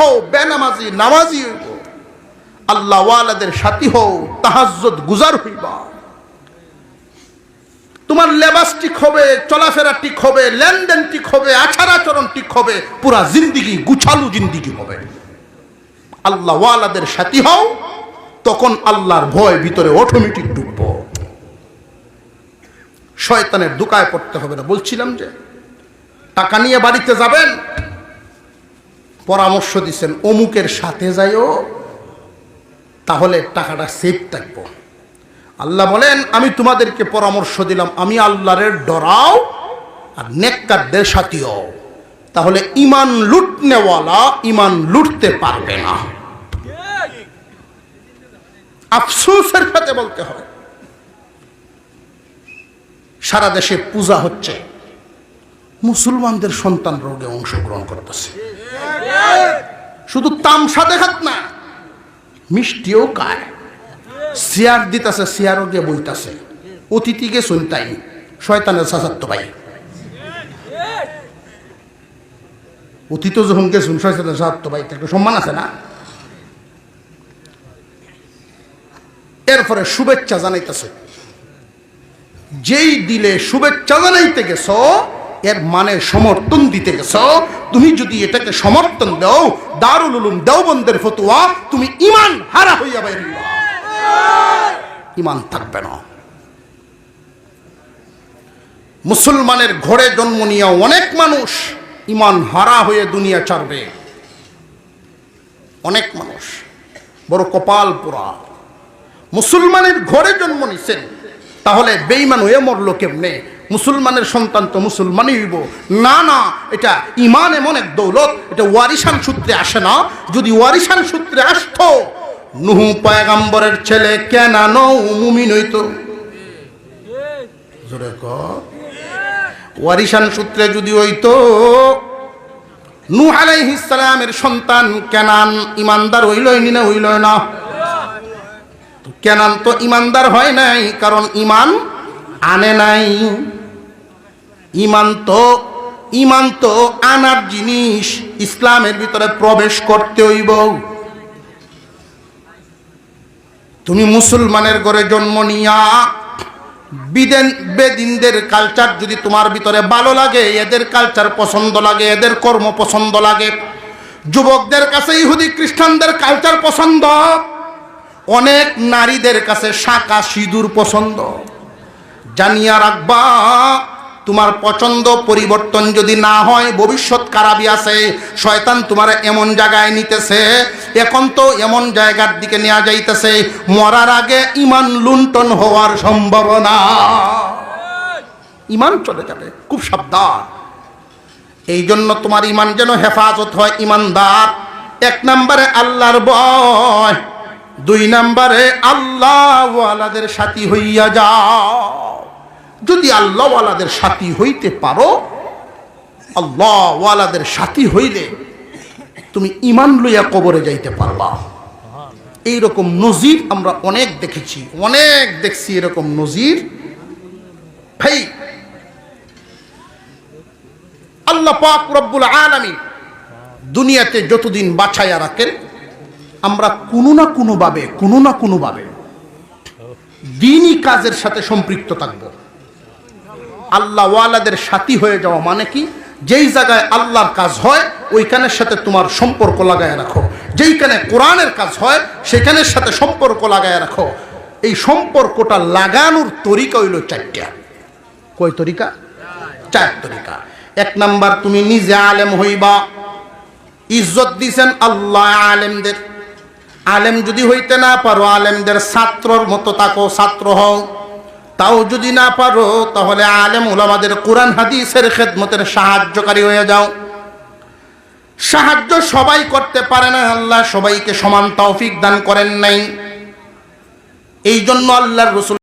হও, বেনামাজি, নামাজি হইব। আল্লাহ ওয়ালাদের সাথী হও তাহাজ্জত গুজার হইবা। তোমার লেবাস ঠিক হবে, চলাফেরা ঠিক হবে, লেনদেন ঠিক হবে আচার আচরণ ঠিক হবে, পুরা জিন্দিগি, গুছালু জিন্দিগি হবে। আল্লাহ ওয়ালাদের সাথী হও, তখন আল্লাহর ভয় ভিতরে অটোমেটিক ঢুকবো শয়তানের দুকায় পড়তে হবে না। বলছিলাম যে, টাকা নিয়ে বাড়িতে যাবেন পরামর্শ দিচ্ছেন অমুকের সাথে যাইও, তাহলে টাকাটা সেফ থাকব। আল্লাহ বলেন, আমি তোমাদেরকে পরামর্শ দিলাম, আমি আল্লাহরের ডরাও আর নেককারদের সাথীও। তাহলে ইমান লুটনেওয়ালা ইমান লুটতে পারবে না। আফসোসের সাথে বলতে হয়, সারা দেশে পূজা হচ্ছে। মুসলমানদের সন্তান রোগে অংশগ্রহণ করতেছে। শুধু তামসা দেখাত না, মিষ্টিও কায় চেয়ার দিতেছে চেয়ারও গিয়ে বইতাছে। অতিথিকে শুনতাই শয়তানের সাসাত্ত ভাই। অতীত যখন গেছুন শয়তানের সাসাত্ত ভাই একটু সম্মান আছে না? এরপরে শুভেচ্ছা জানাইতেছে। যেই দিলে শুভেচ্ছা জানাইতে গেছ এর মানে সমর্থন দিতে গেছ। তুমি যদি এটাকে সমর্থন দাও দারুল উলুম দেওবন্দের ফতুয়া তুমি ইমান হারা হইয়া বাইরে ইমান থাকবে না। মুসলমানের ঘরে জন্ম নিয়ে অনেক মানুষ ইমান হারা হয়ে দুনিয়া ছাড়বে। অনেক মানুষ বড় কপাল পোড়া। মুসলমানের ঘরে জন্ম নিছেন তাহলে বেইমান হয়ে মরলো কেমনে? মুসলমানের সন্তান তো মুসলমানই হইব। না না, এটা ইমান এমন এক দৌলত, এটা ওয়ারিসান সূত্রে আসে না। যদি ওয়ারিসান সূত্রে আসতো, নুহু পায়গাম্বরের ছেলে কেন মুমিন হইতো? ওয়ারিসান সূত্রে যদি হইতো, নূহ আলাইহিস সালামের সন্তান কেনান ইমানদার হইলই না হইল না? কেনান তো ইমানদার হয় নাই, কারণ ইমান আনে নাই। ইমান তো ইমান তো আনার জিনিস ইসলামের ভিতরে প্রবেশ করতে হইব। তুমি মুসলমানের ঘরে জন্ম নিয়া, বিদেন, বেদিনদের কালচার যদি তোমার ভিতরে ভালো লাগে, এদের কালচার পছন্দ লাগে, এদের কর্ম পছন্দ লাগে, যুবকদের কাছে, ইহুদি খ্রিস্টানদের কালচার পছন্দ, অনেক নারীদের কাছে শাঁকা সিঁদুর পছন্দ। জানিয়া রাখবা তোমার পছন্দ পরিবর্তন যদি না হয়, ভবিষ্যৎ কারাবি আছে। শয়তান তোমার এমন জায়গায় নিতেছে, এখন তো এমন জায়গার দিকে নেওয়া যাইতেছে, মরার আগে ইমান লুণ্ঠন হওয়ার সম্ভাবনা। ইমান চলে যাবে, খুব সাবধান। এই জন্য তোমার ইমান যেন হেফাজত হয়, ইমানদার। এক নম্বরে আল্লাহর বয় দুই নম্বরে আল্লাহ আল্লাহওয়ালাদের সাথী হইয়া যাও। যদি আল্লাহওয়ালাদের সাথী হইতে পারো, আল্লাহওয়ালাদের সাথী হইলে তুমি ইমান লইয়া কবরে যাইতে পারবা। এইরকম নজির আমরা অনেক দেখেছি, অনেক দেখছি এরকম নজির। ভাই, আল্লাহ পাক রব্বুল আলামিন দুনিয়াতে যতদিন বাছাইয়া রাখেন, আমরা কোনো না কোনোভাবে, কোনো না কোনোভাবে দিনই কাজের সাথে সম্পৃক্ত থাকব। আল্লাহ ওয়ালাদের সাথী হয়ে যাওয়া মানে কি? যেই জায়গায় আল্লাহর কাজ হয়, ওইখানের সাথে তোমার সম্পর্ক লাগায় রাখো। যেইখানে কোরআনের কাজ হয়, সেখানের সাথে সম্পর্ক লাগায় রাখো। এই সম্পর্কটা লাগানোর তরিকা হইল চারটা। কই তরিকা? চার তরিকা। এক নাম্বার, তুমি নিজে আলেম হইবা। ইজ্জত দিছেন আল্লাহ আলেমদের। আলেম যদি হইতে না পারো, আলেমদের ছাত্রর মতো তাকো ছাত্র হও। তাও যদি না পারো, তাহলে আলেম ওলামাদের কোরআন, হাদিসের খেদমতের সাহায্যকারী হয়ে যাও। সাহায্য সবাই করতে পারে না, আল্লাহ সবাইকে সমান তৌফিক দান করেন নাই। এই জন্য আল্লাহর রসুল